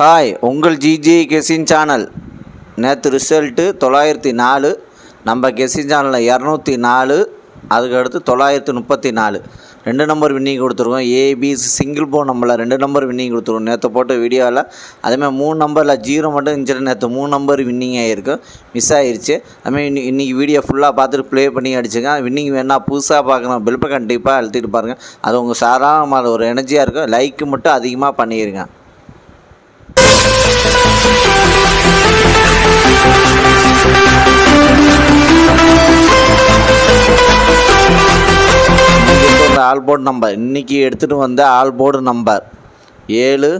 Hi உங்கள் ஜிஜி கெஸின் சேனல். நேற்று ரிசல்ட்டு தொள்ளாயிரத்தி நாலு நம்ம கெஸின் சேனலில் இரநூத்தி நாலு அதுக்கடுத்து தொள்ளாயிரத்தி முப்பத்தி நாலு. ரெண்டு நம்பர் வின்னிங் கொடுத்துருக்கோம். ஏபி சிங்கிள் போ நம்பரில் ரெண்டு நம்பர் வின்னிங் கொடுத்துருவோம் நேற்று போட்ட வீடியோவில் அதேமாதிரி மூணு நம்பரில் ஜீரோ மட்டும் இருந்துச்சு நேற்று மூணு நம்பர் வின்னிங் ஆகிருக்கு மிஸ் ஆகிருச்சு அதுமாதிரி இன்னி இன்றைக்கி வீடியோ ஃபுல்லாக பார்த்துட்டு ப்ளே பண்ணி அடிச்சுங்க. வின்னிங் வேணால் புதுசாக பார்க்கணும். பெல்ப்பை கண்டிப்பாக அழுத்திட்டு பாருங்கள் அது உங்கள் சாதாரண ஒரு எனர்ஜியாக இருக்கும். லைக்கு மட்டும் அதிகமாக பண்ணிடுங்க ஆல்போர்ட் நம்பர் இன்றைக்கி எடுத்துகிட்டு வந்த ஆல்போர்டு நம்பர் ஏழு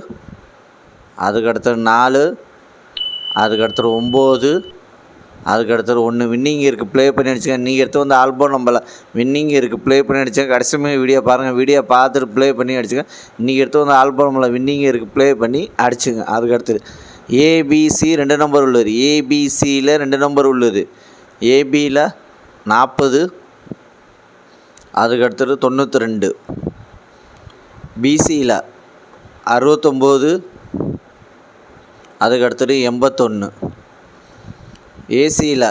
அதுக்கடுத்தது நாலு அதுக்கடுத்தது ஒம்பது அதுக்கடுத்தது ஒன்று வின்னிங் இருக்குது ப்ளே பண்ணி அடிச்சுங்க நீங்கள் எடுத்து வந்து ஆல்போர்டு நம்பரில் வின்னிங் இருக்குது ப்ளே பண்ணி அடிச்சுங்க கடைசியுமே வீடியோ பாருங்கள் வீடியோ பார்த்துட்டு ப்ளே பண்ணி அடிச்சுங்க இன்றைக்கி எடுத்து வந்து ஆல்போர்டு நம்பரில் வின்னிங் இருக்குது ப்ளே பண்ணி அடிச்சுங்க அதுக்கடுத்தது ஏபிசி ரெண்டு நம்பர் உள்ளது. ஏபிசியில் ரெண்டு நம்பர் உள்ளது. ஏபியில் நாற்பது அதுக்கடுத்தது தொண்ணூற்றி ரெண்டு பிசியில் அறுபத்தொம்போது அதுக்கடுத்தது எண்பத்தொன்று ஏசியில்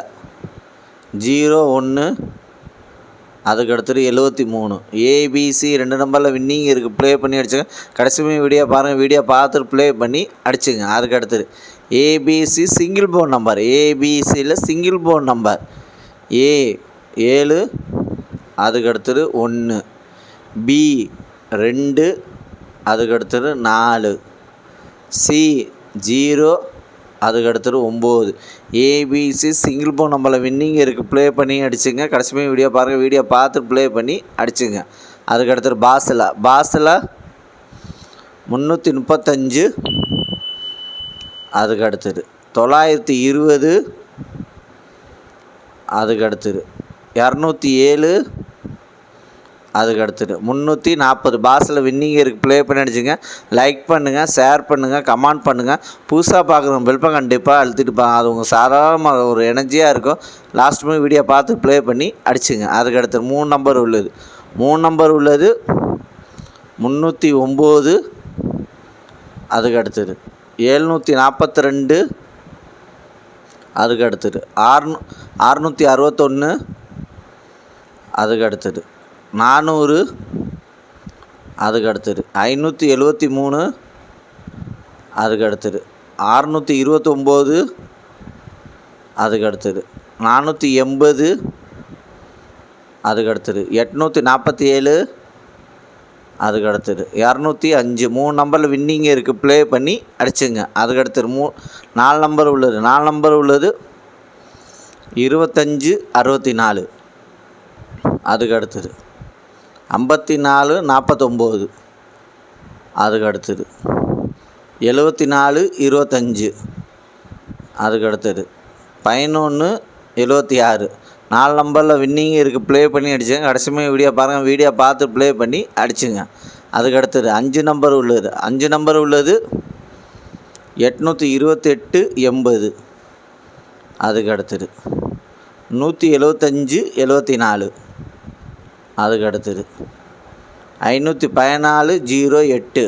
ஜீரோ ஒன்று அதுக்கடுத்தது எழுபத்தி மூணு ஏபிசி ரெண்டு நம்பரில் வின்னிங் இருக்குது ப்ளே பண்ணி அடிச்சுங்க. கடைசி வீடியோ பாருங்கள் வீடியோ பார்த்துட்டு ப்ளே பண்ணி அடிச்சுங்க. அதுக்கடுத்தது ஏபிசி சிங்கிள் போன் நம்பர் ஏபிசியில் சிங்கிள் போன் நம்பர் ஏ ஏழு அதுக்கடுத்தது ஒன்று. பி ரெண்டு அதுக்கடுத்தது நாலு. சி ஜீரோ அதுக்கடுத்தது ஒம்பது. ஏபிசி சிங்கிள் போன் நம்மள வின்னிங் இருக்குது ப்ளே பண்ணி அடிச்சுங்க. கடைசி வீடியோ பாருங்கள் வீடியோ பார்த்து ப்ளே பண்ணி அடிச்சுங்க. அதுக்கடுத்தது பாசில். பாசில் முந்நூற்றி முப்பத்தஞ்சு. அதுக்கடுத்தது தொள்ளாயிரத்தி இருபது. அதுக்கடுத்தது இரநூத்தி ஏழு. அதுக்கு அடுத்துட்டு முந்நூற்றி நாற்பது பாஸில் வின்னிங் இருக்குது ப்ளே பண்ணி அடிச்சுங்க. லைக் பண்ணுங்கள் ஷேர் பண்ணுங்கள் கமெண்ட் பண்ணுங்கள் புதுசாக பார்க்குறவங்க பெல்பம் கண்டிப்பாக அழுத்திட்டு அது உங்கள் சாதாரணமாக ஒரு எனர்ஜியாக இருக்கும். லாஸ்ட் மூவி வீடியோ பார்த்து ப்ளே பண்ணி அடிச்சுங்க. அதுக்கு அடுத்தது மூணு நம்பர் உள்ளது. மூணு நம்பர் உள்ளது. முந்நூற்றி ஒம்பது. அதுக்கு அடுத்தது எழுநூற்றி நாற்பத்தி ரெண்டு அதுக்கு அடுத்தது ஆறுநூ அறுநூற்றி அறுபத்தொன்று அதுக்கு அடுத்தது நானூறு. அதுக்கு அடுத்தது ஐநூற்றி எழுபத்தி மூணு. அதுக்கு அடுத்தது ஆறுநூற்றி இருபத்தொம்போது. அதுக்கு அடுத்தது நானூற்றி எண்பது. அதுக்கு அடுத்தது எட்நூற்றி நாற்பத்தி ஏழு. அதுக்கு அடுத்தது இரநூத்தி அஞ்சு. மூணு நம்பரில் வின்னிங் இருக்குது ப்ளே பண்ணி அடிச்சுங்க. அதுக்கு அடுத்தது மூ நாலு நம்பர் உள்ளது. நாலு நம்பர் உள்ளது இருபத்தஞ்சு அறுபத்தி நாலு. அதுக்கு அடுத்தது ஐம்பத்தி நாலு நாற்பத்தொம்போது அதுக்கு அடுத்தது எழுபத்தி நாலு இருபத்தஞ்சு அதுக்கு அடுத்தது பதினொன்று எழுபத்தி ஆறு நாலு நம்பரில் வின்னிங் இருக்குது ப்ளே பண்ணி அடிச்சுங்க. கடைசியுமே வீடியோ பாருங்கள் வீடியோ பார்த்து ப்ளே பண்ணி அடிச்சுங்க. அதுக்கு அடுத்தது அஞ்சு நம்பர் உள்ளது. அஞ்சு நம்பர் உள்ளது எட்நூற்றி இருபத்தெட்டு எண்பது. அதுக்கு அடுத்தது நூற்றி எழுபத்தஞ்சு எழுபத்தி நாலு அதுக்கு அடுத்தது. ஐநூற்றி பதினாலு ஜீரோ எட்டு.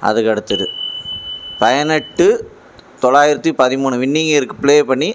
அதுக்கு அடுத்தது. பதினெட்டு தொள்ளாயிரத்தி பதிமூணு. வின்னிங் இருக்குது ப்ளே பண்ணி